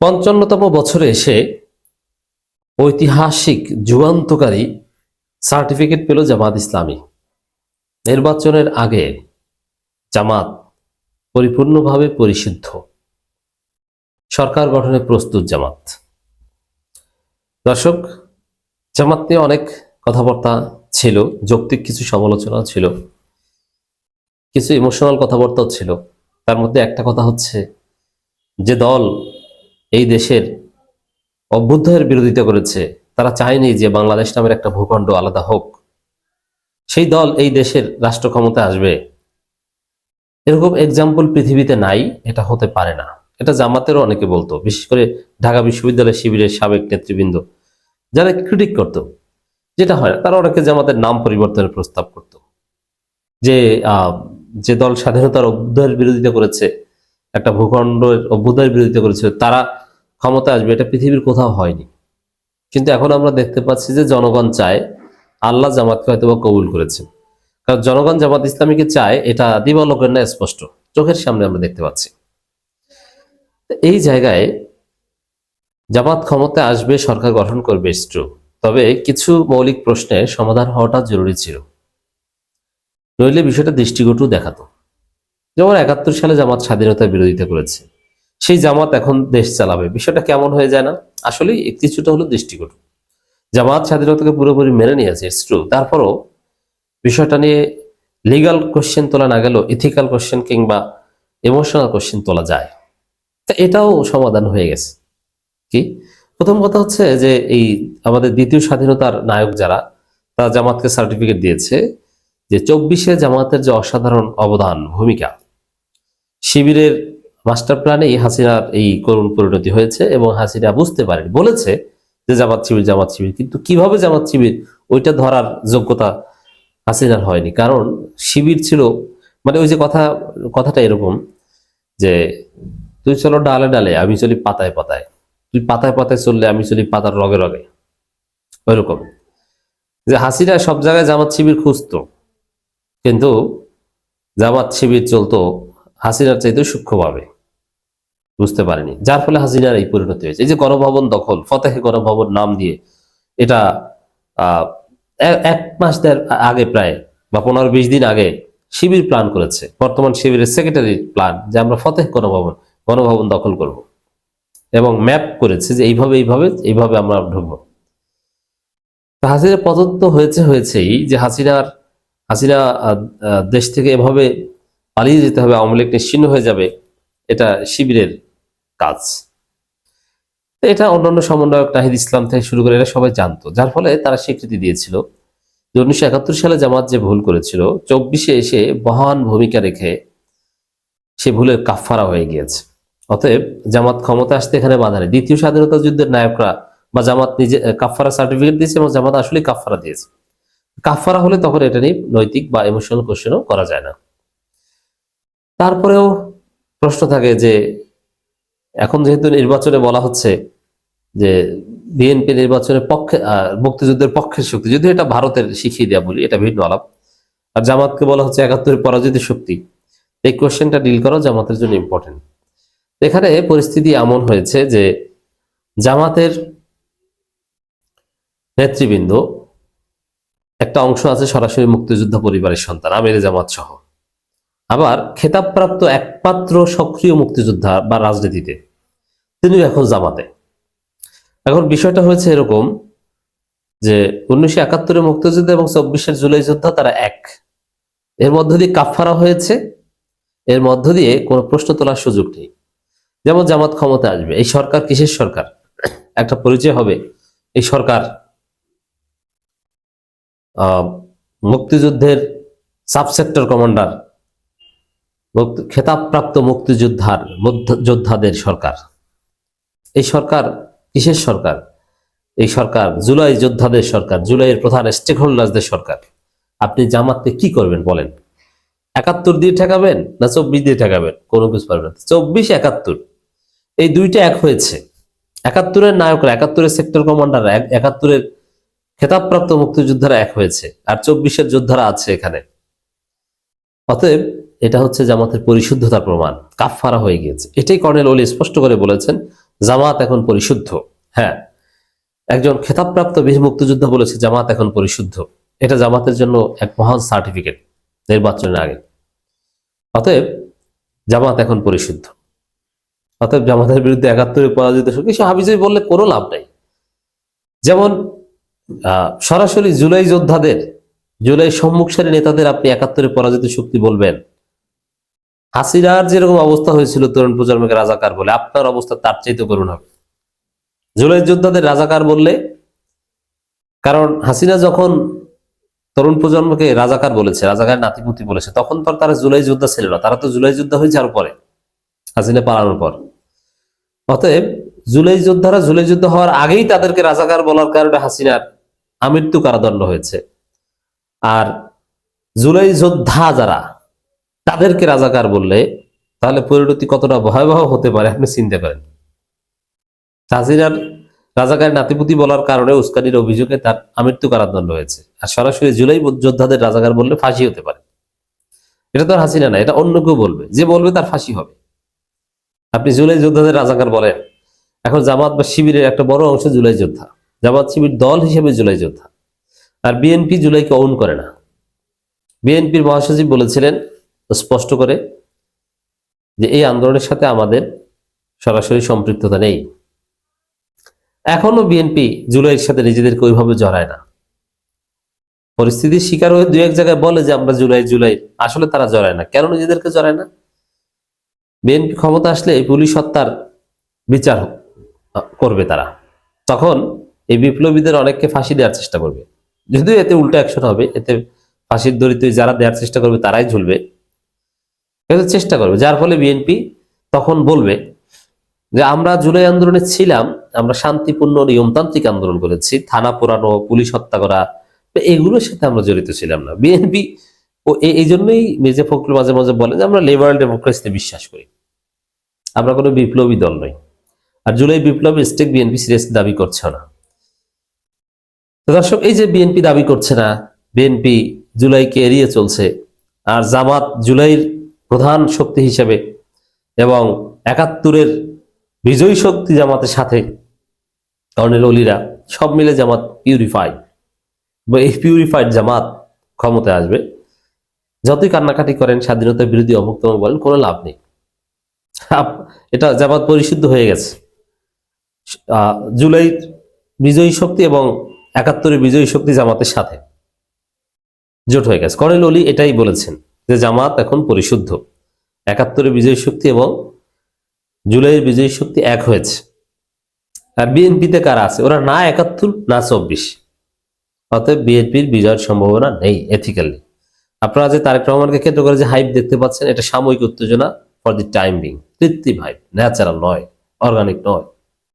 পঞ্চান্নতম বছরে এসে ঐতিহাসিক যুগান্তকারী সার্টিফিকেট পেল জামাত ইসলামী। নির্বাচনের আগে জামাত পরিপূর্ণভাবে পরিশুদ্ধ সরকার গঠনে প্রস্তুত জামাত। দর্শক, জামাত নিয়ে অনেক কথাবার্তা ছিল, যৌক্তিক কিছু সমালোচনা ছিল, কিছু ইমোশনাল কথাবার্তাও ছিল। তার মধ্যে একটা কথা হচ্ছে যে দল এই দেশের অভ্যুদয়ের বিরোধিতা করেছে, তারা চায়নি যে বাংলাদেশ নামের একটা ভূখণ্ড আলাদা হোক। সেই দল এই দেশের রাষ্ট্র ক্ষমতায় আসবে। এরকম এক্সাম্পল পৃথিবীতে নাই, এটা হতে পারে না। এটা জামাতেরও অনেকে বলতো, বিশেষ করে ঢাকা বিশ্ববিদ্যালয় শিবিরের সাবেক নেতৃবৃন্দ, যারা ক্রিটিক করত, যেটা হয় তারা অনেকে জামাতের নাম পরিবর্তনের প্রস্তাব করত। যে যে দল স্বাধীনতার অভ্যুদয়ের বিরোধিতা করেছে একটা ভূখণ্ডের অভ্যুদয়ের বিরোধিতা করেছিল, তারা ক্ষমতা আসবে, এটা পৃথিবীর কোথাও হয়নি। কিন্তু এখন আমরা দেখতে পাচ্ছি যে জনগণ চায় আল্লাহ জামাতকে হয়তো বা কবুল করেছে। কারণ জনগণ জামাত ইসলামীকে চায়, এটা দিবালোকের না স্পষ্ট। চোখের সামনে আমরা দেখতে পাচ্ছি। এই জায়গায় জামাত ক্ষমতায় আসবে, সরকার গঠন করবে ট্রু তবে কিছু মৌলিক প্রশ্নের সমাধান হওয়াটা জরুরি ছিল। নইলে বিষয়টা দৃষ্টিকটু দেখাতো। যেমন একাত্তর সালে জামাত স্বাধীনতার বিরোধিতা করেছে, সেই জামাত এখন দেশ চালাবে। বিষয়টা কেমন হয়ে যায় না? আসলে কিছুটা হলো দৃষ্টিকটু। জামাত স্বাধীনতাকে পুরোপুরি মেনে নিয়েছে ইটস ট্রু তারপরও বিষয়টা নিয়ে লিগাল কোশ্চেন তোলা না গেলেও ইথিক্যাল কোশ্চেন কিংবা ইমোশনাল কোশ্চেন তোলা যায়। তা এটাও সমাধান হয়ে গেছে। কি? প্রথম কথা হচ্ছে যে এই আমাদের দ্বিতীয় স্বাধীনতার নায়ক যারা, তারা জামাতকে সার্টিফিকেট দিয়েছে যে চব্বিশে জামাতের যে অসাধারণ অবদান, ভূমিকা শিবিরের মাস্টার প্ল্যানেই হাসিনার এই করুণ পরিণতি হয়েছে এবং হাসিনা বুঝতে পারেন, বলেছে যে জামাত শিবির জামাত শিবির। কিন্তু কীভাবে জামাত শিবির ওইটা ধরার যোগ্যতা হাসিনার হয়নি? কারণ শিবির ছিল মানে ওই যে কথা, কথাটা এরকম যে, তুই চলো ডালে ডালে, আমি চলি পাতায় পাতায়। তুই পাতায় পাতায় চললে আমি চলি পাতার রগে রগে। ওইরকম। যে হাসিনা সব জায়গায় জামাত শিবির খুঁজতো, কিন্তু জামাত শিবির চলতো হাসিনার চাইতে সূক্ষ্মভাবে। বুঝতে পারেনি। যার ফলে হাসিনার এই পরিণতি হয়েছে। এই যে গণভবন দখল, ফতেহে গণভবন নাম দিয়ে এটা এক মাস আগে প্রায় বা পনেরো বিশ দিন আগে শিবির প্ল্যান করেছে। বর্তমান শিবিরের সেক্রেটারি প্ল্যান যে আমরা ফতেহ গণভবন গণভবন দখল করব। এবং ম্যাপ করেছে যে এইভাবে এইভাবে এইভাবে আমরা ঢুকবো। হাসিনা তো হয়েছে, হয়েছেই যে হাসিনার, হাসিনা দেশ থেকে এভাবে পালিয়ে যেতে হবে, আওয়ামী লীগ নিশ্চিন্ন হয়ে যাবে, এটা শিবিরের কাজ। এটা অন্যান্য সমন্বয়ক নাহিদ ইসলাম থেকে শুরু করে এরা সবাই জানতো, যার ফলে তারা স্বীকৃতি দিয়েছিল। যে উনিশশো একাত্তর সালে জামাত যে ভুল করেছিল, চব্বিশে এসে মহান ভূমিকা রেখে সে ভুলের কাফফারা হয়ে গিয়েছে। অতএব জামাত ক্ষমতা আসতে এখানে বাধা নেই। দ্বিতীয় স্বাধীনতা যুদ্ধের নায়করা বা জামাত নিজে কাফফারা সার্টিফিকেট দিয়েছে এবং জামাত আসলে কাফফারা দিয়েছে। কাফফারা হলে তখন এটা নিয়ে নৈতিক বা ইমোশনাল কোশ্চেনও করা যায় না। তারপরেও প্রশ্ন থাকে যে, এখন যেহেতু নির্বাচনে বলা হচ্ছে যে, বিএনপি নির্বাচনের পক্ষে মুক্তিযুদ্ধের পক্ষের শক্তি যদি এটা ভারতের শিখিয়ে দেওয়া বলি, এটা ভিন্ন আলাপ। আর জামাতকে বলা হচ্ছে একাত্তরের পরাজিত শক্তি। এই কোয়েশ্চেনটা ডিল করাও জামাতের জন্য ইম্পর্টেন্ট এখানে পরিস্থিতি এমন হয়েছে যে, জামাতের নেতৃবৃন্দ একটা অংশ আছে সরাসরি মুক্তিযোদ্ধা পরিবারের সন্তান, আমির জামাত সহ। আবার খেতাবপ্রাপ্ত একমাত্র সক্রিয় মুক্তিযোদ্ধা বা রাজনীতিতে তিনি এখন জামাতে। এখন বিষয়টা হয়েছে এরকম যে উনিশশো একাত্তরের মুক্তিযুদ্ধ এবং চব্বিশের জুলাই যোদ্ধা তারা এক। এর মধ্য দিয়ে কাফারা হয়েছে, এর মধ্য দিয়ে কোনো প্রশ্ন তোলার সুযোগ নেই। যেমন জামাত ক্ষমতা আসবে, এই সরকার কিসের সরকার? একটা পরিচয় হবে, এই সরকার মুক্তিযুদ্ধের সাবসেক্টর কমান্ডার খেতাবপ্রাপ্ত মুক্তিযোদ্ধার যোদ্ধাদের সরকার। এই সরকার কিসের সরকার? এই সরকার জুলাই যোদ্ধাদের সরকার, জুলাইয়ের প্রধান স্টেক হোল্ডার্সদের সরকার। আপনি জামাতকে কি করবেন বলেন? একাত্তর দিয়ে ঠেকাবেন না চব্বিশ দিয়ে ঠেকাবেন? কোনো কিছু পারবেন না। চব্বিশ, একাত্তর। এই দুইটা এক হয়েছে। একাত্তরের নায়করা, একাত্তরের সেক্টর কমান্ডার একাত্তরের খেতাবপ্রাপ্ত মুক্তিযোদ্ধারা এক হয়েছে। আর চব্বিশের যোদ্ধারা আছে এখানে। অতএব এটা হচ্ছে জামাতের পরিশুদ্ধতার প্রমাণ। কাফফারা হয়ে গিয়েছে। এটাই কর্নেল ওলি স্পষ্ট করে বলেছেন, জামাত এখন পরিশুদ্ধ। হ্যাঁ একজন খেতাবপ্রাপ্ত বীর মুক্তিযোদ্ধা বলেছে, জামাত এখন পরিশুদ্ধ। এটা জামাতের জন্য এক মহান সার্টিফিকেট নির্বাচনের আগে। অতএব, জামাত এখন পরিশুদ্ধ। অতএব জামাতের বিরুদ্ধে একাত্তরে পরাজিত কিছু হাবিজাবি বললে কোনো লাভ নাই। যেমন সরাসরি জুলাই যোদ্ধাদের, জুলাই সম্মুখসারী নেতাদের আপনি একাত্তরে পরাজিত শক্তি বলবেন হাসিনার যেরকম অবস্থা হয়েছিল তরুণ প্রজন্মকে রাজাকার বলে, আপনার অবস্থা তার চাইতে করুন হবে। জুলাই যোদ্ধাদের রাজাকার বললে, কারণ হাসিনা যখন তরুণ প্রজন্মকে রাজাকার বলেছে, রাজাকার নাতিপুতি বলেছে, তখন তো তারা জুলাই যোদ্ধা ছিল না, তারা তো জুলাই যোদ্ধা হয়েছে আরও পরে, হাসিনা পালানোর পর। অতএব জুলাই যোদ্ধারা জুলাই যুদ্ধ হওয়ার আগেই তাদেরকে রাজাকার বলার কারণে হাসিনার আমৃত্যু কারাদণ্ড হয়েছে। আর জুলাই যোদ্ধা যারা তাদেরকে রাজাকার বললে, তাহলে পরিণতি কতটা ভয়াবহ হতে পারে আপনি চিন্তা করেন হাসিনার রাজাকার নাতিপুতি বলার কারণে উস্কানির অভিযোগে তার আমৃত্যু কারাদণ্ড হয়েছে। আর সরাসরি জুলাই যোদ্ধাদের রাজাকার বললে ফাঁসি হতে পারে। এটা তো হাসিনা না, এটা অন্য কেউ বলবে। যে বলবে তার ফাঁসি হবে। আপনি জুলাই যোদ্ধাদের রাজাকার বলেন, এখন জামাত বা শিবিরের একটা বড় অংশ জুলাই যোদ্ধা। জামাত শিবির দল হিসেবে জুলাই যোদ্ধা। আর বিএনপি জুলাইকে অন করে না। বিএনপির মহাসচিব বলেছিলেন স্পষ্ট করে যে এই আন্দোলনের সাথে আমাদের সরাসরি সম্পৃক্ততা নেই। এখনও বিএনপি জুলাইয়ের সাথে নিজেদেরকে ওইভাবে জড়ায় না। পরিস্থিতির শিকার হয়ে দু এক জায়গায় বলে যে আমরা জুলাই জুলাই। আসলে তারা জড়ায় না। কেন নিজেদেরকে জড়ায় না? বিএনপি ক্ষমতা আসলে পুলিশ হত্যার বিচার করবে তারা। তখন এই বিপ্লবীদের অনেককে ফাঁসি দেওয়ার চেষ্টা করবে। যদিও এতে উল্টো অ্যাকশন হবে, এতে ফাঁসির দড়িতে যারা দেওয়ার চেষ্টা করবে, তারাই ঝুলবে। কিন্তু চেষ্টা করবে। যার ফলে বিএনপি তখন বলবে যে, আমরা জুলাই আন্দোলনে ছিলাম, আমরা শান্তিপূর্ণ নিয়মতান্ত্রিক আন্দোলন করেছি, থানা পোড়ানো, পুলিশ হত্যা করা এগুলোর সাথে আমরা জড়িত ছিলাম না। বিএনপি ও এই- জন্যই মির্জা ফখরুল মাঝে মাঝে বলে যে, আমরা লিবারাল ডেমোক্রেসিতে বিশ্বাস করি। আমরা কোনো বিপ্লবী দল নই। আর জুলাই বিপ্লবী স্টেক বিএনপি সিরিয়াসলি দাবি করছে না। দর্শক, এই যে বিএনপি দাবি করছে না বিএনপি জুলাইকে এড়িয়ে চলছে, আর জামাত জুলাইয়ের প্রধান শক্তি হিসেবে এবং একাত্তরের বিজয়ী শক্তি জামাতের সাথে কর্নেল অলিরা সব মিলে জামাত পিউরিফাইড বা এই পিউরিফাইড জামাত ক্ষমতায় আসবে। যতই কান্নাকাটি করেন স্বাধীনতার বিরোধী অমুক বলেন কোনো লাভ নেই। এটা জামাত পরিশুদ্ধ হয়ে গেছে। আহ, জুলাইর বিজয়ী শক্তি এবং একাত্তরের বিজয়ী শক্তি জামাতের সাথে জোট হয়ে গেছে। কর্নেল অলি এটাই বলেছেন। যে জামাত এখন পরিশুদ্ধ। একাত্তরের বিজয়ী শক্তি এবং জুলাইয়ের বিজয়ী শক্তি এক হয়েছে। আর বিএনপিতে কারা আছে? ওরা না একাত্তর, না চব্বিশ। অতএব বিএনপির বিজয়ের সম্ভাবনা নেই এথিক্যালি আপনারা যে তারেক রহমানকে কেন্দ্র করে যে হাইপ দেখতে পাচ্ছেন, এটা সাময়িক উত্তেজনা ফর দি টাইম বিং কৃত্রিম হাইপ ন্যাচারাল নয় অর্গানিক নয়।